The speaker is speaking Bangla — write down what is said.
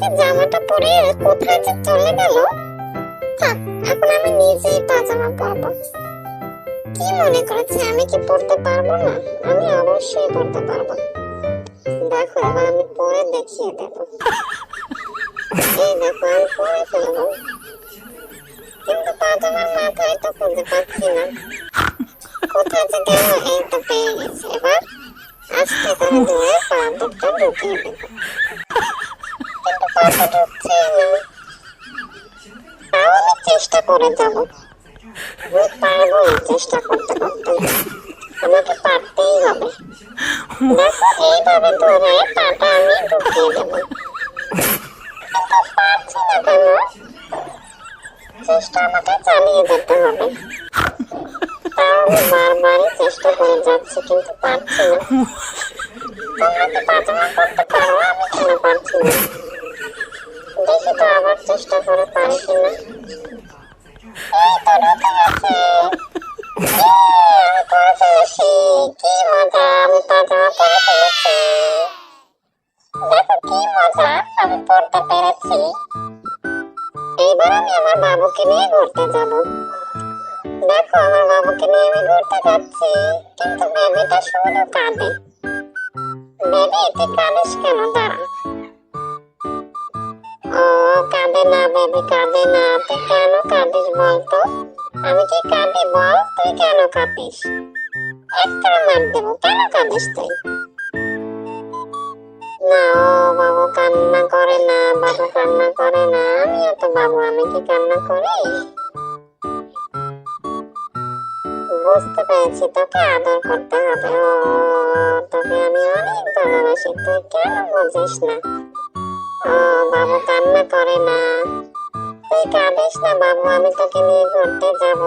যে জামাটা পরে কোথায় যে চলে গেল? থাক এখন আমি নিজেই পাজামা পরবো। কি মনে করেছে? আমি কি পড়তে পারব না? আমি অবশ্যই পড়তে পারব। দেখো, এবার আমি পরে দেখিয়ে দেব। এই দেখো, আমি পরে ফেলব। কিন্তু পাজামার মাথায় তো খুঁজে পাচ্ছি না। কোথায় যে গেল এই তো পেয়ে গেছি। এবার আস্তে করে ধরে পা দুটো ঢুকিয়ে দেবো। না তাও আমি চেষ্টা করে যাব আমি পারব না চেষ্টা করতে করতে আমাকে পারতেই হবে এইভাবে ধরে পাটা আমি ঢুকিয়ে দেবো কিন্তু পারছি না কেন চেষ্টা আমাকে চালিয়ে যেতে হবে আমি বারবারই চেষ্টা করে যাচ্ছি কিন্তু পারছি না তোমরা কি পাজামা করতে পারো আমি পারছি না দেখি তো আবার চেষ্টা করে পারি কিনা এই তো ঢুকে গেছে ইয়ে, আমি করে ফেলেছি কি মজা আমি পাজামা পরে ফেলেছি দেখো কি মজা আমি পড়তে পেরেছি এইবার আমি আমার বাবুকে নিয়ে ঘুরতে আমার বাবুকে নিয়ে আমি ঘুরতে যাচ্ছি কিন্তু বেবিটা শুধু কাঁদে বেবি তুই কাঁদিস কেন দাঁড়া না বেবি, কাঁদে না। তুই কেন কাঁদিস বলতো? আমি কি কাঁদি বল? তুই কেন কাঁদিস? একটা মার দেবো, কেন কাঁদিস তুই? না ও বাবু, কান্না করে না, বাবু কান্না করে না। আমিও তো বাবু, আমি কি কান্না করি? বুঝতে পেরেছি, তোকে আদর করতে হবে। ও, তোকে আমি অনেক ভালোবাসি। তুই কেন বুঝিস না? বাবু কান্না করে না। তুই কাঁদিস না বাবু আমি তোকে নিয়ে ঘুরতে যাব।